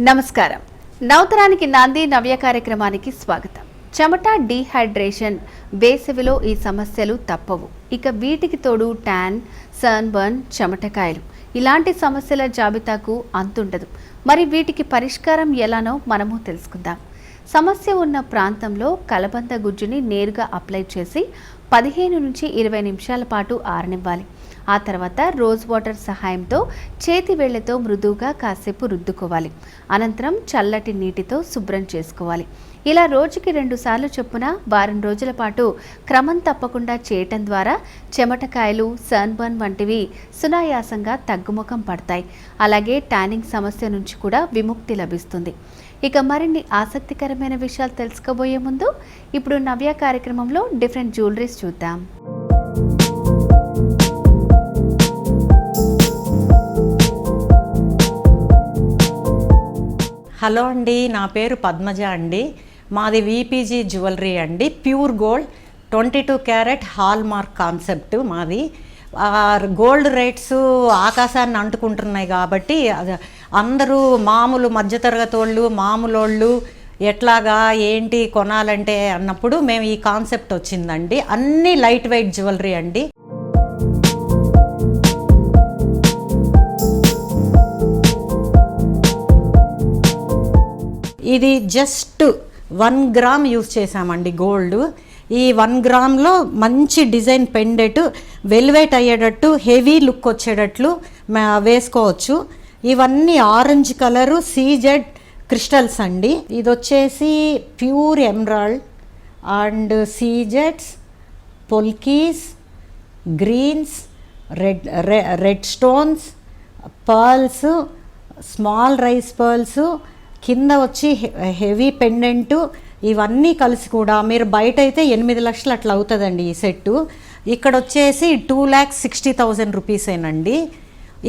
నమస్కారం. నవతరానికి నాంది నవ్య కార్యక్రమానికి స్వాగతం. చెమట డీహైడ్రేషన్ వేసవిలో ఈ సమస్యలు తప్పవు. ఇక వీటికి తోడు ట్యాన్ సన్బర్న్ చెమటకాయలు. ఇలాంటి సమస్యల జాబితాకు అంతుండదు. మరి వీటికి పరిష్కారం ఎలానో మనము తెలుసుకుందాం. సమస్య ఉన్న ప్రాంతంలో కలబంద గుజ్జుని నేరుగా అప్లై చేసి పదిహేను నుంచి ఇరవై నిమిషాల పాటు ఆరనివ్వాలి. ఆ తర్వాత రోజ్ వాటర్ సహాయంతో చేతి వేళ్ళతో మృదువుగా కాసేపు రుద్దుకోవాలి. అనంతరం చల్లటి నీటితో శుభ్రం చేసుకోవాలి. ఇలా రోజుకి రెండు సార్లు చొప్పున వారం రోజుల పాటు క్రమం తప్పకుండా చేయటం ద్వారా చెమటకాయలు సన్బర్న్ వంటివి సునాయాసంగా తగ్గుముఖం పడతాయి. అలాగే టానింగ్ సమస్య నుంచి కూడా విముక్తి లభిస్తుంది. ఇక మరిన్ని ఆసక్తికరమైన విషయాలు తెలుసుకోబోయే ముందు ఇప్పుడు నవ్య కార్యక్రమంలో డిఫరెంట్ జ్యువెలరీస్ చూద్దాం. హలో అండి నా పేరు పద్మజ అండి. మాది వీపీజీ జ్యువెలరీ అండి. Pure gold twenty two carat hallmark concept మాది. గోల్డ్ రేట్స్ ఆకాశాన్ని అంటుకుంటున్నాయి కాబట్టి అందరూ మామూలు మధ్యతరగతి వాళ్ళు మామూలు వాళ్ళు ఎట్లాగా ఏంటి కొనాలంటే అన్నప్పుడు మేము ఈ కాన్సెప్ట్ వచ్చిందండి. అన్నీ లైట్ వెయిట్ జ్యువెలరీ అండి. ఇది జస్ట్ వన్ గ్రామ్ యూస్ చేసామండి గోల్డ్ ఈ వన్ గ్రామ్లో మంచి డిజైన్ పెండెట్ వెల్వేట్ అయ్యేటట్టు హెవీ లుక్ వచ్చేటట్లు వేసుకోవచ్చు. ఇవన్నీ ఆరెంజ్ కలరు సీజెడ్ క్రిస్టల్స్ అండి. ఇది వచ్చేసి pure emerald and సీజెడ్స్ polkis greens red red stones pearls small rice pearls కింద వచ్చి హెవీ పెండెంట్ ఇవన్నీ కలిసి కూడా మీరు బయట అయితే ఎనిమిది లక్షలు అట్లా అవుతుందండి ఈ సెట్టు. ఇక్కడ వచ్చేసి టూ ల్యాక్స్ సిక్స్టీ థౌజండ్ రూపీసేనండి.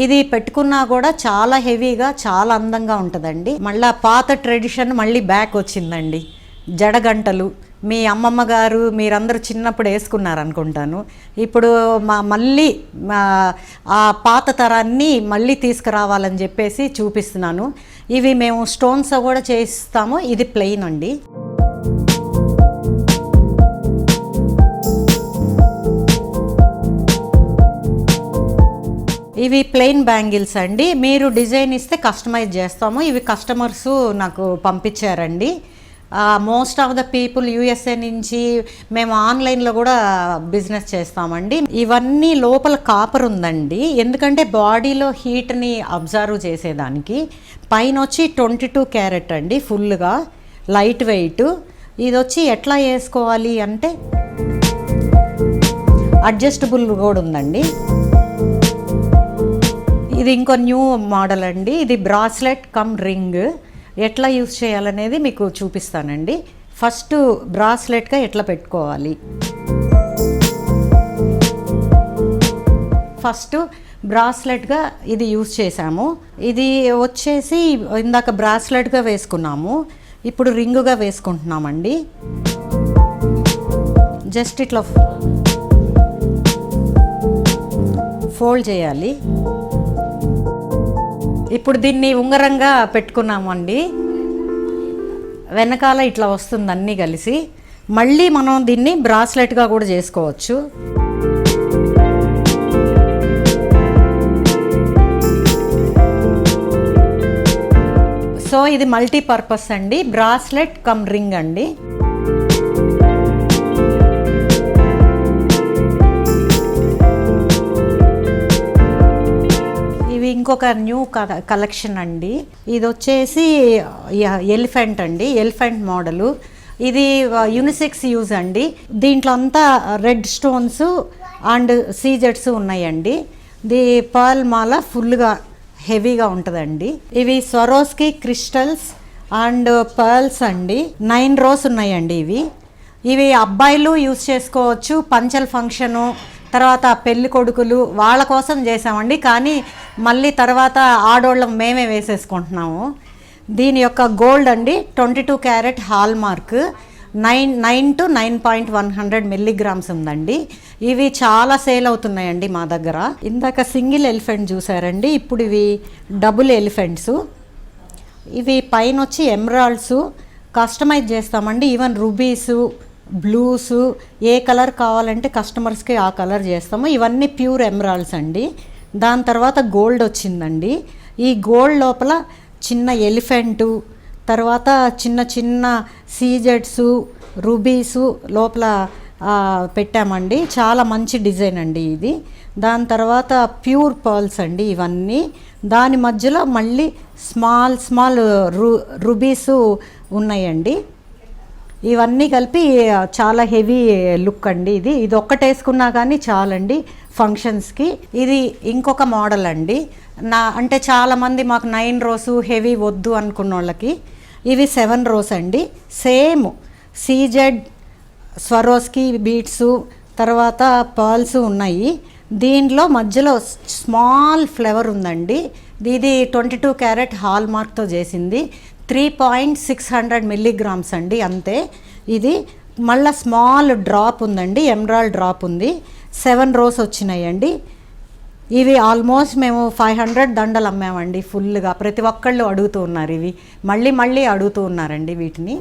ఇది పెట్టుకున్నా కూడా చాలా హెవీగా చాలా అందంగా ఉంటుందండి. మళ్ళీ పాత ట్రెడిషన్ మళ్ళీ బ్యాక్ వచ్చిందండి. జడగంటలు. మీ అమ్మమ్మ గారు మీరందరూ చిన్నప్పుడు వేసుకున్నారు అనుకుంటాను ఇప్పుడు మా మళ్ళీ మా ఆ పాత తరాన్ని మళ్ళీ తీసుకురావాలని చెప్పేసి చూపిస్తున్నాను. ఇవి మేము స్టోన్స్ కూడా చేయిస్తాము ఇది ప్లెయిన్ అండి. ఇవి ప్లెయిన్ బ్యాంగిల్స్ అండి. మీరు డిజైన్ ఇస్తే కస్టమైజ్ చేస్తాము. ఇవి కస్టమర్స్ నాకు పంపించారండి. Most of the people USA నుంచి మేము ఆన్లైన్లో కూడా బిజినెస్ చేస్తామండి. ఇవన్నీ లోపల కాపర్ ఉందండి. ఎందుకంటే బాడీలో హీట్ని అబ్జర్వ్ చేసేదానికి. పైన వచ్చి ట్వంటీ టూ క్యారెట్ అండి ఫుల్గా లైట్ వెయిట్ ఇది వచ్చి ఎట్లా వేసుకోవాలి అంటే అడ్జస్టబుల్ కూడా ఉందండి. ఇది ఇంకో న్యూ మోడల్ అండి. ఇది బ్రాస్లెట్ కమ్ రింగ్ ఎట్లా యూస్ చేయాలనేది మీకు చూపిస్తానండి. ఫస్ట్ బ్రాస్లెట్గా ఎట్లా పెట్టుకోవాలి? ఫస్ట్ బ్రాస్లెట్గా ఇది యూస్ చేసాము ఇది వచ్చేసి ఇందాక బ్రాస్లెట్గా వేసుకున్నాము. ఇప్పుడు రింగుగా వేసుకుంటున్నామండి. జస్ట్ ఇట్లా ఫోల్డ్ చేయాలి. ఇప్పుడు దీన్ని ఉంగరంగా పెట్టుకున్నామండి. వెనకాల ఇట్లా వస్తుంది అన్నీ కలిసి. మళ్ళీ మనం దీన్ని బ్రాస్లెట్గా కూడా చేసుకోవచ్చు. సో ఇది మల్టీపర్పస్ అండి. బ్రాస్లెట్ కమ్ రింగ్ అండి. ఇంకొక న్యూ కలెక్షన్ అండి. ఇది వచ్చేసి ఎలిఫెంట్ అండి. Elephant model. ఇది యూనిసెక్స్ యూజ్ అండి. దీంట్లో అంతా రెడ్ స్టోన్స్ అండ్ సీజెట్స్ ఉన్నాయండి. ది పర్ల్ మాల ఫుల్గా హెవీగా ఉంటుందండి. ఇవి స్వరోస్కి క్రిస్టల్స్ అండ్ పర్ల్స్ అండి. నైన్ రోస్ ఉన్నాయండి ఇవి. ఇవి అబ్బాయిలు యూస్ చేసుకోవచ్చు. పంచల్ ఫంక్షను తర్వాత పెళ్ళి కొడుకులు వాళ్ళ కోసం చేసామండి కానీ మళ్ళీ తర్వాత ఆడోళ్ళం మేమే వేసేసుకుంటున్నాము. దీని యొక్క గోల్డ్ అండి twenty two carat hallmark nine nine two nine point one hundred milligrams ఉందండి. ఇవి చాలా సేల్ అవుతున్నాయండి మా దగ్గర. ఇందాక సింగిల్ ఎలిఫెంట్ చూసారండి ఇప్పుడు ఇవి డబుల్ ఎలిఫెంట్స్. ఇవి పైన వచ్చి ఎమరాల్డ్స్. కస్టమైజ్ చేస్తామండి. ఈవెన్ రుబీసు బ్లూస్ ఏ కలర్ కావాలంటే కస్టమర్స్కి ఆ కలర్ చేస్తాము. ఇవన్నీ ప్యూర్ ఎమరాల్డ్స్ అండి. దాని తర్వాత గోల్డ్ వచ్చిందండి. ఈ గోల్డ్ లోపల చిన్న ఎలిఫెంటు తర్వాత చిన్న చిన్న సీజెడ్స్ రుబీసు లోపల పెట్టామండి. చాలా మంచి డిజైన్ అండి ఇది. దాని తర్వాత ప్యూర్ పర్ల్స్ అండి ఇవన్నీ. దాని మధ్యలో మళ్ళీ స్మాల్ స్మాల్ రు రుబీసు ఉన్నాయండి. ఇవన్నీ కలిపి చాలా హెవీ లుక్ అండి ఇది. ఇది ఒక్కటి వేసుకున్నా కానీ చాలండి ఫంక్షన్స్కి. ఇది ఇంకొక మోడల్ అండి. నా అంటే చాలామంది మాకు నైన్ రోసు హెవీ వద్దు అనుకున్న వాళ్ళకి ఇవి సెవెన్ రోస్ అండి. సేమ్ సీజెడ్ స్వరోస్కి బీట్స్ తర్వాత పర్ల్స్ ఉన్నాయి. దీనిలో మధ్యలో స్మాల్ ఫ్లేవర్ ఉందండి. ఇది ట్వంటీ టూ క్యారెట్ హాల్ మార్క్తో చేసింది. Three point six hundred milligrams అండి అంతే. ఇది మళ్ళీ స్మాల్ డ్రాప్ ఉందండి ఎమ్రాల్ డ్రాప్ ఉంది. సెవెన్ రోస్ వచ్చినాయండి. ఇవి ఆల్మోస్ట్ మేము ఫైవ్ హండ్రెడ్ దండలు అమ్మామండి ఫుల్గా. ప్రతి ఒక్కళ్ళు అడుగుతూ ఉన్నారు ఇవి. మళ్ళీ మళ్ళీ అడుగుతూ ఉన్నారండి వీటిని.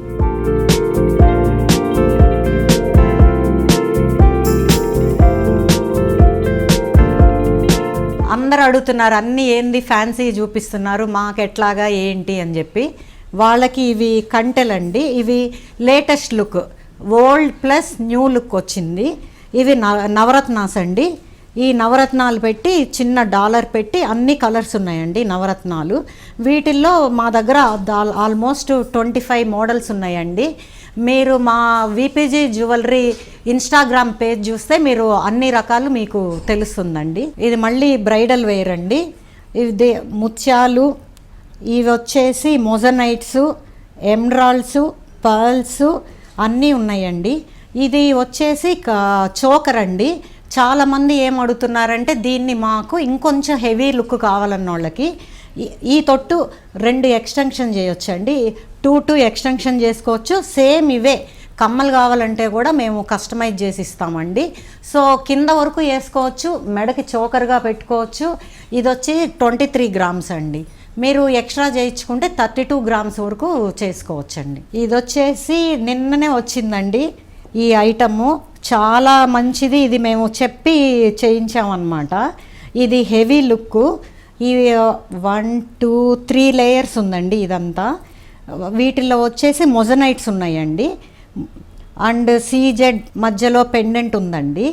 అందరు అడుగుతున్నారు అన్నీ ఏంది ఫ్యాన్సీ చూపిస్తున్నారు మాకు ఎట్లాగా ఏంటి అని చెప్పి. వాళ్ళకి ఇవి కంటెలండి. ఇవి latest look. Old plus new look వచ్చింది. ఇవి నవ నవరత్నాస్ అండి. ఈ నవరత్నాలు పెట్టి చిన్న డాలర్ పెట్టి అన్ని కలర్స్ ఉన్నాయండి నవరత్నాలు. వీటిల్లో మా దగ్గర ఆల్మోస్ట్ ట్వంటీ ఫైవ్ మోడల్స్ ఉన్నాయండి. మీరు మా విపిజీ జ్యువెలరీ ఇన్స్టాగ్రామ్ పేజ్ చూస్తే మీరు అన్ని రకాలు మీకు తెలుస్తుందండి. ఇది మళ్ళీ బ్రైడల్ వేర్ అండి. ఇది ముత్యాలు ఇవి వచ్చేసి మొజనైట్స్ ఎమ్రాల్స్ పర్ల్స్ అన్నీ ఉన్నాయండి. ఇది వచ్చేసి చోకర్ అండి. చాలామంది ఏం అడుగుతున్నారంటే దీన్ని మాకు ఇంకొంచెం హెవీ లుక్ కావాలన్న వాళ్ళకి. ఈ- ఈ తొట్టు రెండు ఎక్స్టెన్షన్ చేయొచ్చండి. టూ టూ ఎక్స్టెన్షన్ చేసుకోవచ్చు. సేమ్ ఇవే. కమ్మలు కావాలంటే కూడా మేము కస్టమైజ్ చేసి ఇస్తామండి. సో కింద వరకు వేసుకోవచ్చు. మెడకి చోకర్గా పెట్టుకోవచ్చు. ఇది వచ్చి ట్వంటీ త్రీ గ్రామ్స్ అండి. మీరు ఎక్స్ట్రా చేయించుకుంటే థర్టీ టూ గ్రామ్స్ వరకు చేసుకోవచ్చండి. ఇది వచ్చేసి నిన్ననే వచ్చిందండి ఈ ఐటము. చాలా మంచిది ఇది మేము చెప్పి చేయించామన్నమాట. ఇది హెవీ లుక్. ఈ వన్ టూ త్రీ లేయర్స్ ఉందండి ఇదంతా. వీటిలో వచ్చేసి మొజనైట్స్ ఉన్నాయండి. అండ్ సీజెడ్ మధ్యలో పెండెంట్ ఉందండి.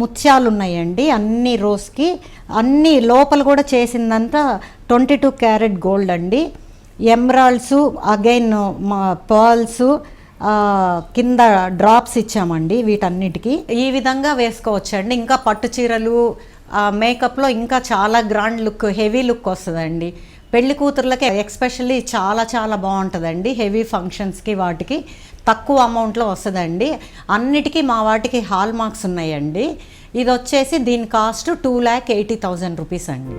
ముత్యాలు ఉన్నాయండి అన్ని రోస్కి అన్ని లోపల కూడా చేసిందంతా ట్వంటీ టూ క్యారెట్ గోల్డ్ అండి. ఎమరాల్డ్స్ అగైన్ మా పర్ల్స్ కింద డ్రాప్స్ ఇచ్చామండి వీటన్నిటికీ. ఈ విధంగా వేసుకోవచ్చండి. ఇంకా పట్టు చీరలు మేకప్లో ఇంకా చాలా గ్రాండ్ లుక్ హెవీ లుక్ వస్తుందండి. పెళ్ళి కూతుర్లకి ఎక్స్పెషల్లీ చాలా చాలా బాగుంటుందండి హెవీ ఫంక్షన్స్కి వాటికి. తక్కువ అమౌంట్లో వస్తుందండి. అన్నిటికీ మా వాటికి హాల్ మార్క్స్ ఉన్నాయండి. ఇది వచ్చేసి దీని cost two lakh eighty thousand rupees అండి.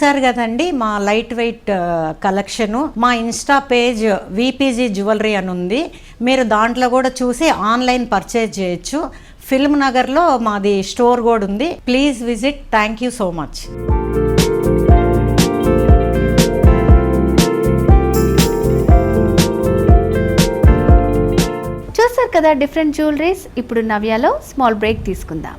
చూశారు కదండి మా లైట్ వెయిట్ కలెక్షను. మా ఇన్స్టా పేజ్ విపీజీ జ్యువెలరీ అని ఉంది. మీరు దాంట్లో కూడా చూసి ఆన్లైన్ పర్చేజ్ చేయొచ్చు. ఫిల్మ్ నగర్లో మాది స్టోర్ కూడా ఉంది. Please visit. Thank you so much. చూసారు కదా డిఫరెంట్ జ్యువెలరీస్? ఇప్పుడు నవ్యాలో స్మాల్ బ్రేక్ తీసుకుందాం.